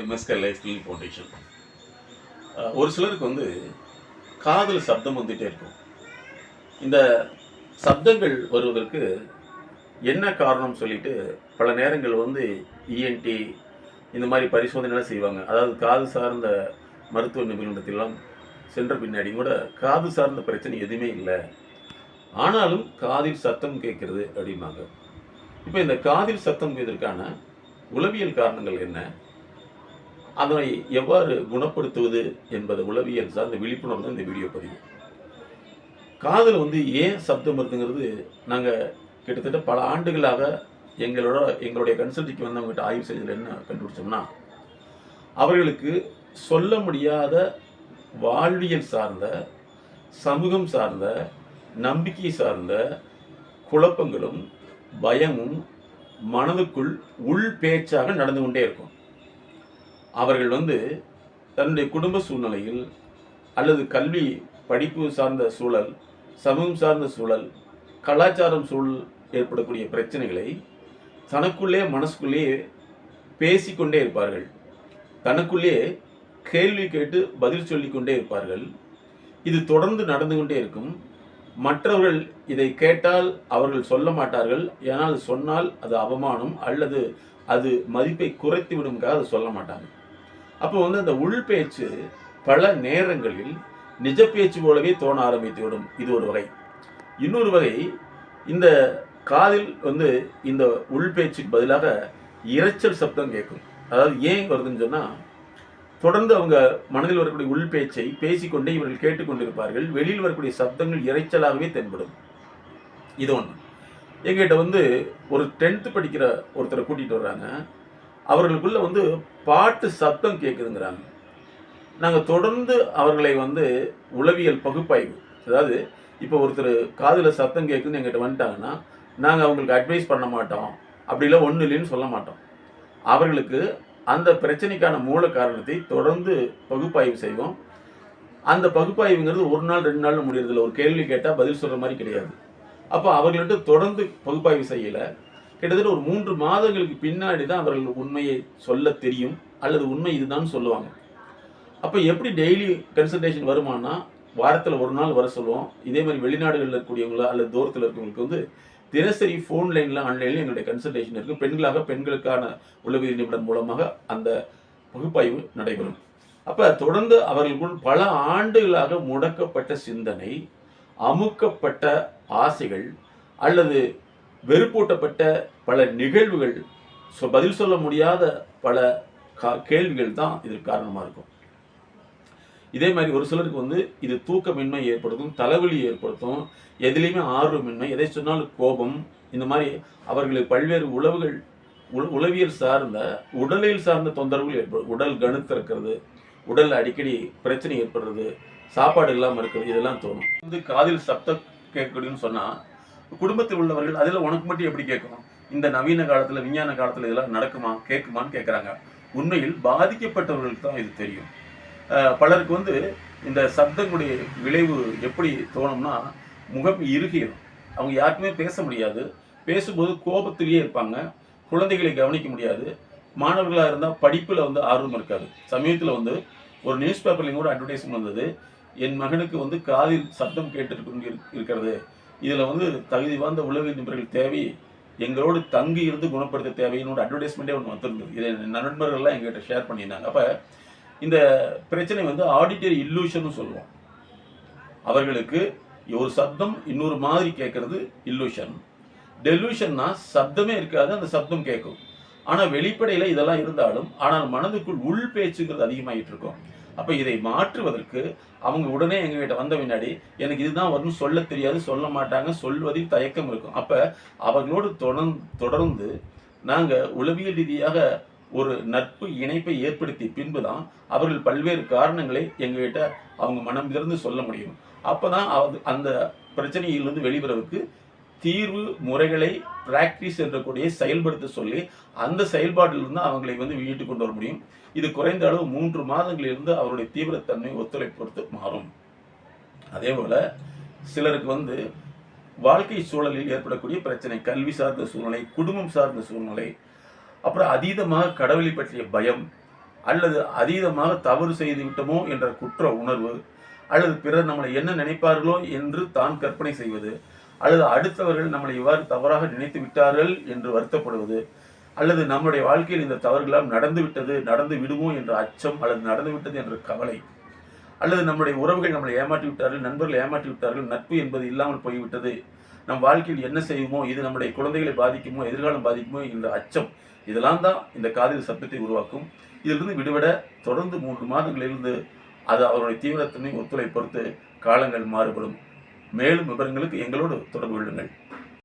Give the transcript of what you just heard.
MSK life clean foundation ஒரு சிலருக்கு வந்து காதில் சப்தம் வந்துகிட்டே இருக்கும். இந்த சப்தங்கள் வருவதற்கு என்ன காரணம் சொல்லிட்டு பல நேரங்கள் வந்து இஎன்டி இந்த மாதிரி பரிசோதனைலாம் செய்வாங்க. அதாவது காது சார்ந்த மருத்துவ நிபுணத்திலாம் சென்ற பின்னாடி கூட காது சார்ந்த பிரச்சனை எதுவுமே இல்லை. ஆனாலும் காதில் சத்தம் கேட்கிறது அப்படிம்பாங்க. இப்போ இந்த காதில் சத்தம் இதற்கான உளவியல் காரணங்கள் என்ன? அதனை எவ்வாறு குணப்படுத்துவது என்பது உளவியல் சார்ந்த விழிப்புணர்வு தான் இந்த வீடியோ பதிவு. காதல் வந்து ஏன் சப்தம் வருதுங்கிறது நாங்கள் கிட்டத்தட்ட பல ஆண்டுகளாக எங்களோட எங்களுடைய கன்சல்டிக்கு வந்தவங்ககிட்ட ஆய்வு செய்ததில் என்ன கண்டுபிடிச்சோம்னா அவர்களுக்கு சொல்ல முடியாத வாழ்வியல் சார்ந்த சமூகம் சார்ந்த நம்பிக்கை சார்ந்த குழப்பங்களும் பயமும் மனதுக்குள் உள் பேச்சாக நடந்து கொண்டே இருக்கும். அவர்கள் வந்து தன்னுடைய குடும்ப சூழ்நிலையில் அல்லது கல்வி படிப்பு சார்ந்த சூழல் சமூகம் சார்ந்த சூழல் கலாச்சாரம் சூழல் ஏற்படக்கூடிய பிரச்சனைகளை தனக்குள்ளே மனசுக்குள்ளே பேசிக்கொண்டே இருப்பார்கள். தனக்குள்ளே கேள்வி கேட்டு பதில் சொல்லிக்கொண்டே இருப்பார்கள். இது தொடர்ந்து நடந்து கொண்டே இருக்கும். மற்றவர்கள் இதை கேட்டால் அவர்கள் சொல்ல மாட்டார்கள். ஏனால் சொன்னால் அது அவமானம் அல்லது அது மதிப்பை குறைத்து விடும்காக அதை சொல்ல மாட்டாங்க. அப்போ வந்து அந்த உள் பேச்சு பல நேரங்களில் நிஜ பேச்சு போலவே தோண ஆரம்பித்து விடும். இது ஒரு வகை. இன்னொரு வகை இந்த காதில் வந்து இந்த உள் பேச்சுக்கு பதிலாக இரைச்சல் சப்தம் கேட்கும். அதாவது ஏன் வருதுன்னு சொன்னால் தொடர்ந்து அவங்க மனதில் வரக்கூடிய உள் பேச்சை பேசிக்கொண்டே இவர்கள் கேட்டுக்கொண்டிருப்பார்கள். வெளியில் வரக்கூடிய சப்தங்கள் இரைச்சலாகவே தென்படும். இது ஒன்று எங்கிட்ட வந்து ஒரு டென்த்து படிக்கிற ஒருத்தரை கூட்டிகிட்டு வர்றாங்க. அவர்களுக்குள்ள வந்து பாட்டு சத்தம் கேட்குதுங்கிறாங்க நாங்கள் தொடர்ந்து அவர்களை வந்து உளவியல் பகுப்பாய்வு அதாவது இப்போ ஒருத்தர் காதில் சத்தம் கேட்குதுன்னு எங்கிட்ட வந்துட்டாங்கன்னா நாங்கள் அவங்களுக்கு அட்வைஸ் பண்ண மாட்டோம். அப்படிலாம் ஒன்றும் இல்லைன்னு சொல்ல மாட்டோம். அவர்களுக்கு அந்த பிரச்சனைக்கான மூல காரணத்தை தொடர்ந்து பகுப்பாய்வு செய்வோம். அந்த பகுப்பாய்வுங்கிறது ஒரு நாள் ரெண்டு நாள் முடியறதில்ல. ஒரு கேள்வி கேட்டால் பதில் சொல்கிற மாதிரி கிடையாது. அப்போ அவர்கள்ட்ட தொடர்ந்து பகுப்பாய்வு செய்யலை. கிட்டத்தட்ட ஒரு மூன்று மாதங்களுக்கு பின்னாடி தான் அவர்கள் உண்மையை சொல்ல தெரியும். அல்லது உண்மை இதுதான் சொல்லுவாங்க. அப்போ எப்படி டெய்லி கன்சல்டேஷன் வருமானா வாரத்தில் ஒரு நாள் வர சொல்லுவோம். இதே மாதிரி வெளிநாடுகளில் இருக்கக்கூடியவங்களா அல்லது தூரத்தில் இருக்கவங்களுக்கு வந்து தினசரி ஃபோன் லைனில் ஆன்லைனில் எங்களுடைய கன்சல்டேஷன் இருக்குது பெண்களாக பெண்களுக்கான உளவியல் நிபுணர் மூலமாக அந்த பகுப்பாய்வு நடைபெறும். அப்போ தொடர்ந்து அவர்களுக்குள் பல ஆண்டுகளாக முடக்கப்பட்ட சிந்தனை அமுக்கப்பட்ட ஆசைகள் அல்லது வெறுப்பூட்டப்பட்ட பல நிகழ்வுகள் சொ- பதில் சொல்ல முடியாத பல கா- கேள்விகள் தான் இதற்கு காரணமாக இருக்கும். இதே மாதிரி ஒரு சிலருக்கு வந்து இது தூக்கமின்மை ஏற்படுத்தும் தலைவலி ஏற்படுத்தும் எதுலேயுமே ஆர்வமின்மை எதை சொன்னாலும் கோபம் இந்த மாதிரி அவர்களுக்கு பல்வேறு உளவுகள் உ உளவியல் சார்ந்த உடலியல் சார்ந்த தொந்தரவுகள் ஏற்படும் உடல் கணுத்திருக்கிறது உடல் அடிக்கடி பிரச்சனை ஏற்படுறது சாப்பாடு இல்லாமல் இருக்கிறது இதெல்லாம் தோணும். வந்து காதில் சப்தம் கேட்கணும்னு சொன்னால் குடும்பத்தில் உள்ளவர்கள் அதில் உனக்கு மட்டும் எப்படி கேட்கும் இந்த நவீன காலத்தில் விஞ்ஞான காலத்தில் இதெல்லாம் நடக்குமா? கேட்குமான்னு கேட்குறாங்க. உண்மையில் பாதிக்கப்பட்டவர்களுக்கு தான் இது தெரியும். பலருக்கு வந்து இந்த சப்தங்களுடைய விளைவு எப்படி தோணும்னா முகம் இறுகிடும் அவங்க யாருக்குமே பேச முடியாது. பேசும்போது கோபத்திலேயே இருப்பாங்க. குழந்தைகளை கவனிக்க முடியாது. மாணவர்களாக இருந்தால் படிப்பில் வந்து ஆர்வம் இருக்காது. சமீபத்தில் வந்து ஒரு நியூஸ் பேப்பர்லையும் கூட அட்வர்டைஸ்மெண்ட் வந்தது. என் மகனுக்கு வந்து காதில் சப்தம் கேட்டு இருக்கிறது. இதில் வந்து தகுதி வாய்ந்த உலக நிபுணர்கள் தேவை எங்களோடு தங்கி இருந்து குணப்படுத்த தேவைன்னு அட்வர்டைஸ்மெண்ட்டே ஒன்று வந்திருந்தது. இதை நண்பர்கள்லாம் எங்ககிட்ட ஷேர் பண்ணியிருந்தாங்க. அப்போ இந்த பிரச்சனை வந்து ஆடிட்டரி இல்லூஷன் சொல்லுவோம். அவர்களுக்கு ஒரு சப்தம் இன்னொரு மாதிரி கேட்கறது இல்லூஷன் டெலூஷன்னா சப்தமே இருக்காது அந்த சப்தம் கேட்கும். ஆனால் வெளிப்படையில் இதெல்லாம் இருந்தாலும் ஆனால் மனதுக்குள் உள் பேச்சுங்கிறது அதிகமாகிட்டு இருக்கும் அப்போ இதை மாற்றுவதற்கு அவங்க உடனே எங்கள் வீட்டை வந்த பின்னாடி எனக்கு இதுதான் வரும்னு சொல்ல தெரியாது சொல்ல மாட்டாங்க சொல்வதில் தயக்கம் இருக்கும். அப்போ அவர்களோடு தொடர் தொடர்ந்து நாங்கள் உளவியல் ரீதியாக ஒரு நட்பு இணைப்பை ஏற்படுத்தி பின்பு தான் அவர்கள் பல்வேறு காரணங்களை எங்ககிட்ட அவங்க மனம் திறந்து சொல்ல முடியும். அப்போ தான் அந்த பிரச்சனையிலிருந்து வெளிவரவுக்கு தீர்வு முறைகளை பிராக்டிஸ் என்றக்கூடிய செயல்படுத்த சொல்லி அந்த செயல்பாட்டிலிருந்து அவங்களை வந்து வீட்டு கொண்டு வர முடியும். இது குறைந்த அளவு மூன்று மாதங்களிலிருந்து அவருடைய தீவிரத்தன்மை ஒத்துழைப்பு பொறுத்து மாறும். அதே போல சிலருக்கு வந்து வாழ்க்கை சூழலில் ஏற்படக்கூடிய பிரச்சனை கல்வி சார்ந்த சூழ்நிலை குடும்பம் சார்ந்த சூழ்நிலை அப்புறம் அதீதமாக கடவுளை பற்றிய பயம் அல்லது அதீதமாக தவறு செய்து விட்டோமோ என்ற குற்ற உணர்வு அல்லது பிறர் நம்மளை என்ன நினைப்பார்களோ என்று தான் கற்பனை செய்வது அல்லது அடுத்தவர்கள் நம்மளை இவ்வாறு தவறாக நினைத்து விட்டார்கள் என்று வருத்தப்படுவது அல்லது நம்முடைய வாழ்க்கையில் இந்த தவறுகளால் நடந்து விட்டது நடந்து விடுமோ என்ற அச்சம் அல்லது நடந்து விட்டது என்ற கவலை அல்லது நம்முடைய உறவுகள் நம்மளை ஏமாற்றி விட்டார்கள் நண்பர்கள் ஏமாற்றி விட்டார்கள் நட்பு என்பது இல்லாமல் போய்விட்டது நம் வாழ்க்கையில் என்ன செய்வோமோ இது நம்முடைய குழந்தைகளை பாதிக்குமோ எதிர்காலம் பாதிக்குமோ என்ற அச்சம் இதெல்லாம் தான் இந்த காதல் சப்தத்தை உருவாக்கும். இதிலிருந்து விடுபட தொடர்ந்து மூன்று மாதங்களிலிருந்து அது அவருடைய தீவிரத்தன்மை ஒத்துழைப்பு பொறுத்து காலங்கள் மாறுபடும். மேலும் விவரங்களுக்கு எங்களோடு தொடர்பு கொள்ளுங்கள்.